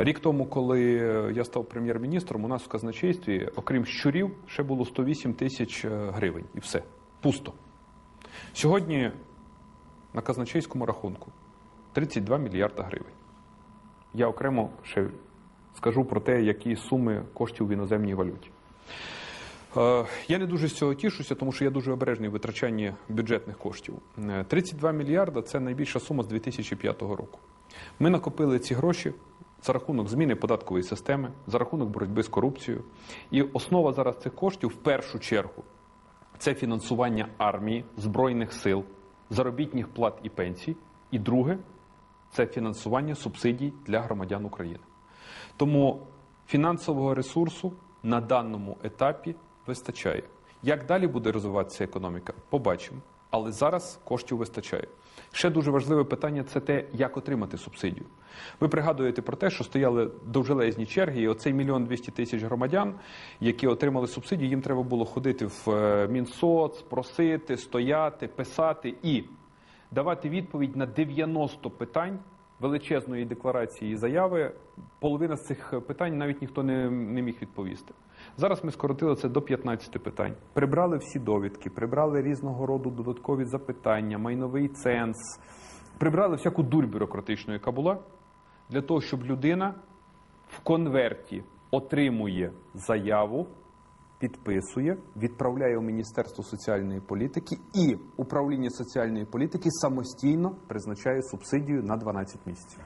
Рік тому, коли я став прем'єр-міністром, у нас в казначействі, окрім щурів, ще було 108 тисяч е, гривень. І все. Пусто. Сьогодні на казначейському рахунку 32 мільярда гривень. Я окремо ще скажу про те, які суми коштів в іноземній валюті. Е, Я не дуже з цього тішуся, тому що я дуже обережний в витрачанні бюджетних коштів. Е, 32 мільярда це найбільша сума з 2005 року. Ми накопили ці гроші за рахунок зміни податкової системи, за рахунок боротьби з корупцією. І основа зараз цих коштів в першу чергу це фінансування армії, збройних сил, заробітних плат і пенсій. І друге це фінансування субсидій для громадян України. Тому фінансового ресурсу на даному етапі вистачає. Як далі буде розвиватися економіка, побачимо. Але зараз коштів вистачає. Ще дуже важливе питання це те, як отримати субсидію. Ви пригадуєте про те, що стояли довжелезні черги, і оцей мільйон двісті тисяч громадян, які отримали субсидію, їм треба було ходити в е, Мінсоц, просити, стояти, писати і давати відповідь на 90 питань величезної декларації і заяви. Половина з цих питань навіть ніхто не, не міг відповісти. Зараз ми скоротили це до 15 питань. Прибрали всі довідки, прибрали різного роду додаткові запитання, майновий ценз, прибрали всяку дурь бюрократичну, яка була, для того, щоб людина в конверті отримує заяву, підписує, відправляє у Міністерство соціальної політики і управління соціальної політики самостійно призначає субсидію на 12 місяців.